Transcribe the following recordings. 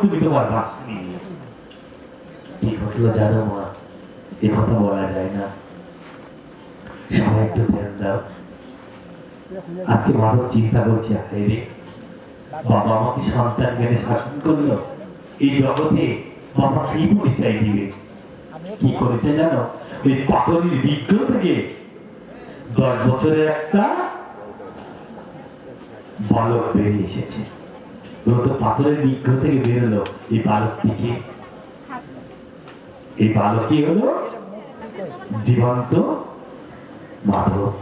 তুমি তোমার জানো মা, এ কথা বলা যায় না। সবাই একটু ধ্যান দাও। আজকে মানব চিন্তা করছে, হায় রে। বাবা আমাকে সন্তান শাসন করল। এই জগতে বাবা কি পরিচয় দিবে? কি করেছে জানো? ওই পাতরির বিজ্ঞ থেকে দশ বছরের একটা বালক বেরিয়ে এসেছে। তো পাথরের বিজ্ঞ থেকে বেরোলো এই বালকটিকে এই বালকই হলো? জীবন্ত মাধব।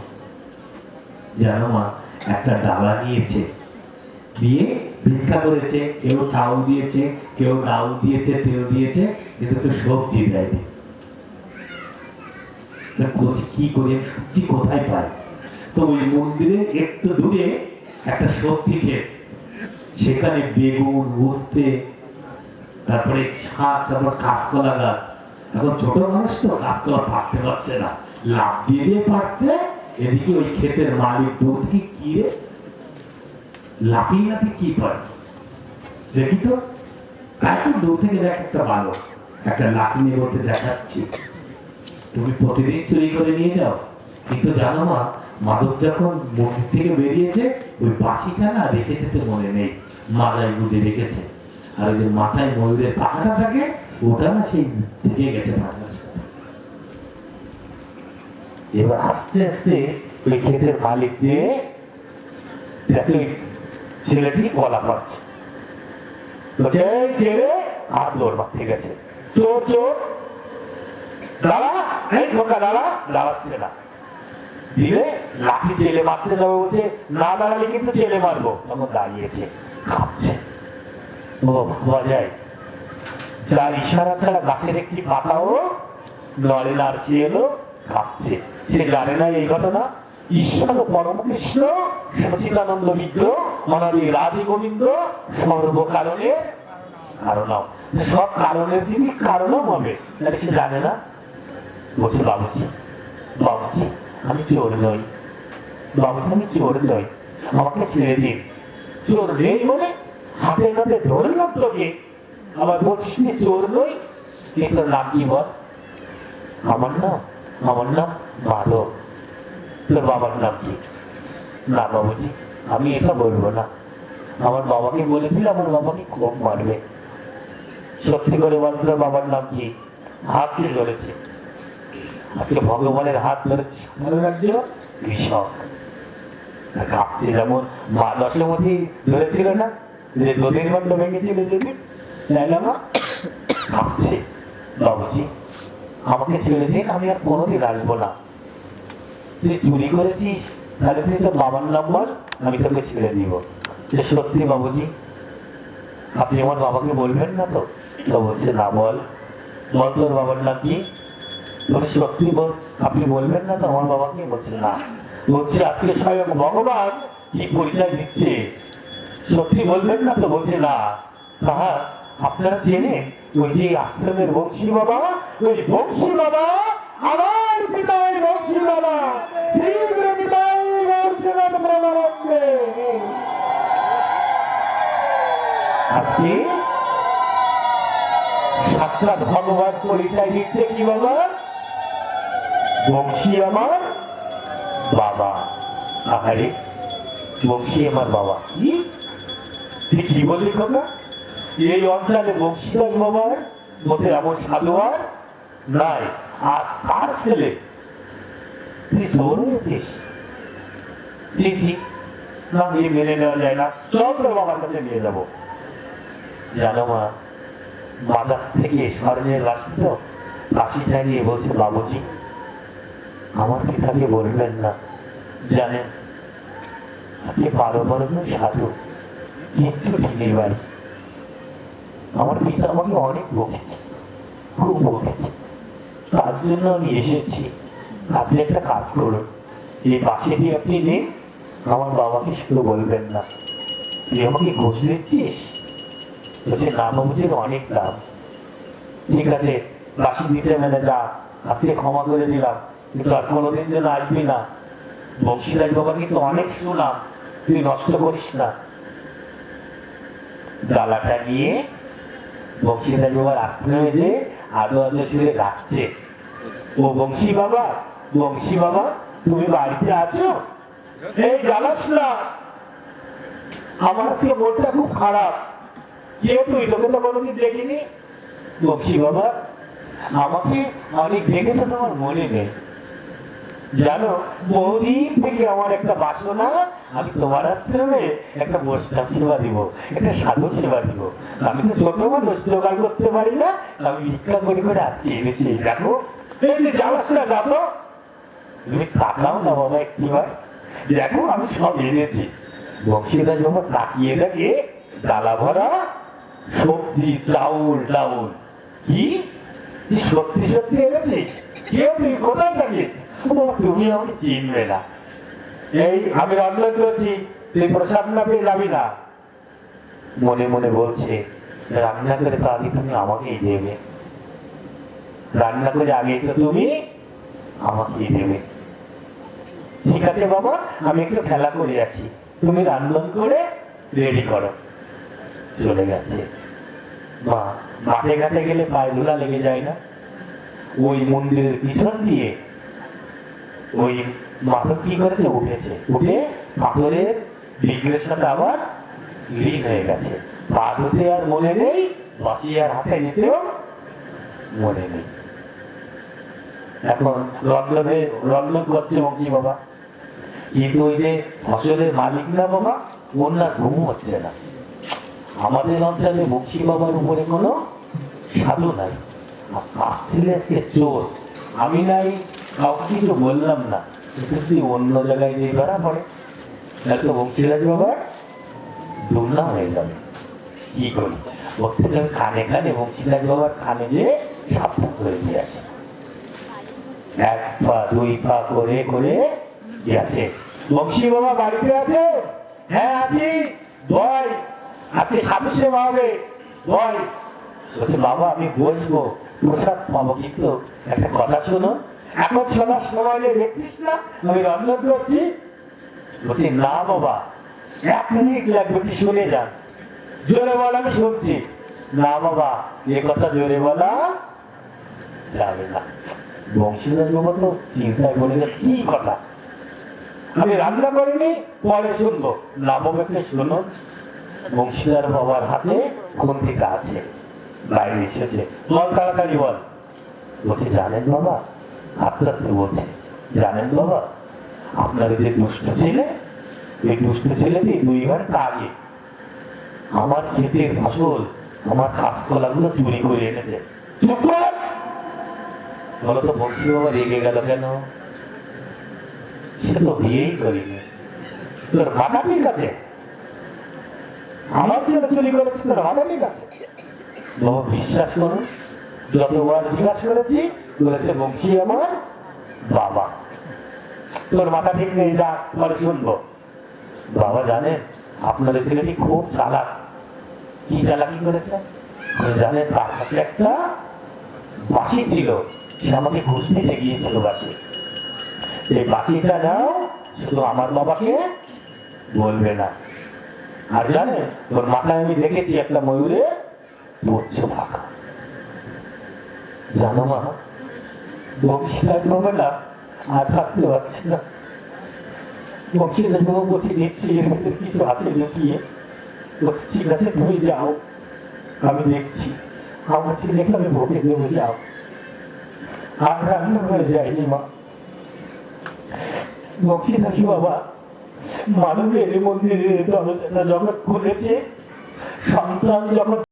জানো মা, একটা ডালা নিয়েছে। দিয়ে ভিক্ষা করেছে, কেউ চাউল দিয়েছে, কেউ ডাল দিয়েছে, তেল দিয়েছে, কিন্তু তো সবজি দেয়নি। বলছি, কি করে সবজি কোথায় পাই? তো ওই মন্দিরের একটু দূরে একটা সবজি ক্ষেত। সেখানে বেগুন উস্তে তারপরে শাক, তারপর কাঁচকলা গাছ। এখন ছোট মানুষ তো কাঁচকলা পারতে পারছে না। লাভ দিয়ে দিয়ে পারছে এদিকে ওই ক্ষেতের মালিক দূর কি রে? লাফিয়ে লাফিয়ে কি করে দেখি তো। এত দূর থেকে দেখ একটা ভালো একটা লাঠি নিয়ে বলতে দেখাচ্ছি। তুমি প্রতিদিন চুরি করে নিয়ে যাও। কিন্তু জানো মা, মাদক যখন মন্দির থেকে বেরিয়েছে, ওই বাঁশিটা না রেখে যেতে মনে নেই। মাথায় বুঝে রেখেছে। আর ওই যে মাথায় ময়ূরের পাখাটা থাকে, ওটা না সেই থেকে গেছে এবার আস্তে আস্তে ওই ক্ষেতের মালিক যে ছেলেটি গলা পাচ্ছে। দৌড় দাঁড়া দাঁড়াচ্ছে না। বলছে, না দাঁড়ালে কিন্তু ছেলে মারবো। তখন দাঁড়িয়েছে। কাঁপছে যায়, যার ইশারা ছাড়া গাছের একটি পাতাও নড়ে না আর এলো কাঁপছে সে জানে না এই ঘটনা। ঈশ্বর পরম কৃষ্ণ সচিদানন্দ বিগ্রহ অনাদি রাধি গোবিন্দ, সর্বকারণে কারণম সব কারণের যিনি কারণম হবে। সে জানে না। বলছে, বাবুজি বাবুজি, আমি চোর নই। বাবুজি, আমি চোর নই। আমাকে ছেড়ে দিন। চোর নেই বলে হাতে নাতে ধরলাম তোকে। আবার বলছিস তুই চোর নই তোর নাম কি বল। আমার নাম আমার নাম মাধব তোর বাবার নাম কি? না বাবুজি আমি এটা বলব না। আমার বাবাকে বলে দিলে আমার বাবাকে খুব মারবে। সত্যি করে বল তোর বাবার নাম কি? হাত দিয়ে ধরেছে। আজকে ভগবানের হাত ধরেছে। সাধারণ রাজ্য কৃষক। কাঁপছে যেমন মা দশের মধ্যে ধরেছিল না, যে নদীর বন্ধ ভেঙেছিল যেদিন তাই না মা? কাঁপছে বাবুজি আমাকে ছেড়ে দিন, আমি আর কোনোদিন আসব না। তুই চুরি করেছিস, তাহলে তুই তোর বাবার নাম্বার, আমি তোকে ছেড়ে দিব। যে সত্যি বাবুজি, আপনি আমার বাবাকে বলবেন না তো? তো বলছে, না বল। বল তোর বাবার নাম কি? সত্যি বল। আপনি বলবেন না তো আমার বাবাকে? বলছে, না। বলছে আজকে স্বয়ং ভগবান কি পরিচয় দিচ্ছে। সত্যি বলবেন না তো? বলছে, না। তাহা আপনারা জেনে ওই যে আশ্রমের বংশী বাবা, ওই বংশী বাবা, আমার পিতাই বংশী বাবা শীঘ্র পিতাই বংশীনাথ প্রণামে আজকে সাক্ষাৎ ভগবান পরিচয় দিচ্ছে কি বাবা বংশী আমার বাবা, আহারে, বংশী আমার বাবা। কি? তুই কি বললি খোকা এই অঞ্চলে বংশীধর বাবার মধ্যে এমন সাধু আর নাই। আর কার ছেলে? তুই চোর হয়েছিস? জি জি না এই মেনে নেওয়া যায় না। চল তোর বাবার কাছে নিয়ে যাব। জানো মা, বাজার থেকে স্মরণের লাশি তো? কাশিটা নিয়ে বলছে, বাবুজি আমার পিতাকে বলবেন না? জানেন আপনি বারো বড় সাধু কিচ্ছু ঠিকই বাড়ি আমার পিতা আমাকে অনেক বকেছে, খুব বকেছে। তার জন্য আমি এসেছি। আপনি একটা কাজ করুন। এই বাসিটি আপনি নিন আমার বাবাকে শুধু বলবেন না। তুই আমাকে ঘুষ দিচ্ছিস? বলছে, না বাবুজির অনেক দাম। ঠিক আছে, বাসি দিতে মেনে যা, আজকে ক্ষমা করে দিলাম। কিন্তু আর কোনোদিন যেন আসবি না। বংশীদার বাবা কিন্তু অনেক সুনাম তুই নষ্ট করিস না। ডালাটা নিয়ে বংশীদার বাবার আশ্রমে যে আদো আদো সুরে ডাকছে ও বংশী বাবা বংশী বাবা, তুমি বাড়িতে আছো? এই জানাস না। আমার আজকে মনটা খুব খারাপ। কে তুই তোকে তো কোনোদিন দেখিনি। বংশী বাবা, আমাকে অনেক দেখেছ তোমার মনে নেই। জানো, বহুদিন থেকে আমার একটা বাসনা, আমি তোমার আশ্রমে একটা বৈষ্ণব সেবা দিব, একটা সাধু সেবা দিব। আমি তো ছোট মানুষ, জোগাড় করতে পারি না, আমি ভিক্ষা করে করে আজকে এনেছি, দেখো। না তুমি না বাবা দেখো, আমি সব এনেছি। তাকিয়ে ভরা কি? এনেছিস? তুই কোথায় থাকিস? তুমি আমাকে চিনবে না এই আমি রান্না করেছি তুই প্রসাদ না পেয়ে যাবি না মনে মনে বলছে রান্না করে তো আগে তুমি আমাকেই দেবে রান্না করে আগে তো তুমি আমাকেই দেবে ঠিক আছে বাবা আমি একটু খেলা করে আছি তুমি রান্না করে রেডি করো চলে গেছে মা মাঠে ঘাটে গেলে পায়ে ধুলা লেগে যায় না ওই মন্দিরের পিছন দিয়ে ওই মাথর কি করেছে? উঠেছে। উঠে বিগ্রের সাথে আবার লীন হয়ে গেছে। পা ধুতে আর মনে নেই বাসি আর হাতে নিতেও মনে নেই। এখন রত্নভে রত্ন করছে বংশী বাবা। কিন্তু ওই যে ফসলের মালিক না বাবা, ওর না ঘুম হচ্ছে না। আমাদের অঞ্চলে বংশী বাবার উপরে কোনো সাধু নাই। আর আসছিলে চোর। আমি নাই কাউকে কিছু বললাম না। যদি অন্য জায়গায় যে ধরা পড়ে। তাহলে বংশীরাজ বাবার দুর্নাম হয়ে যাবে। কি করি? আমি কানে কানে বংশীরাজ বাবার কানে দিয়ে সাবধান করে দিয়ে আসি। এক পা, দুই পা করে করে গেছে বংশী বাবা বাড়িতে আছে? হ্যাঁ আছি। বল আজকে সেবা হবে বল বলছে, বাবা, আমি বসবো। প্রসাদ পাবো কিন্তু একটা কথা শোনো। এখন শোনার সময় নেই, দেখছিস না? আমি রন্ধন করছি। বলছি না বাবা এক মিনিট লাগবে কি শুনে যান। জোরে বল আমি শুনছি। না বাবা এ কথা জোরে বলা যাবে না। বংশীধর বাবা তো চিন্তায় পড়ে গেছে কি কথা? আমি রান্না করিনি পরে শুনব। নামক একটা শুনো। বংশীধর বাবার হাতে খন্তিটা আছে বাইরে এসেছে। বল তাড়াতাড়ি বল। বলছে জানেন বাবা আস্তে আস্তে বলছে? জানেন বাবা আপনার যে দুষ্ট ছেলে, এই দুষ্ট ছেলেটি দুই ঘণ্টা আগে আমার ক্ষেতের ফসল, আমার কাঁচকলাগুলো চুরি করে এনেছে। চুপ বলো বাবা, রেগে গেল কেন? সে তো বিয়েই করিনি। তোর মাথা ঠিক আছে? আমার ছেলে চুরি করেছে, তোর মাথা ঠিক আছে? বাবা, বিশ্বাস করুন যতবার জিজ্ঞাসা করেছি বলেছে বংশী আমার বাবা। তোর মাথা ঠিক নেই, যা, পরে শুনব। বাবা জানেন আপনার ছেলেটি খুব চালাক। কি চালাকি করেছে? জানেন তার কাছে একটা বাসি ছিল। সে আমাকে ঘুষ দিতে গিয়েছিল বাসি এই বাসিটা নাও শুধু আমার বাবাকে বলবে না। আর জানেন তোর মাথায় আমি দেখেছি একটা ময়ূরে উচ্চ ফাঁকা। জানো মা বংশীদার বাবা আর থাকতে পারছে না। দেখছি, এর মধ্যে কিছু আছে লুকিয়ে। বলছে, ঠিক আছে, তুমি যাও। আমি দেখছি। আমার ছেলেকে আমি ভোগে দেবো, যাও। আর রান্না করে যায়নি মা। বংশীদাসী বাবা মানবের মন্দিরে দরজাটা যখন খুলেছে। সন্তান যখন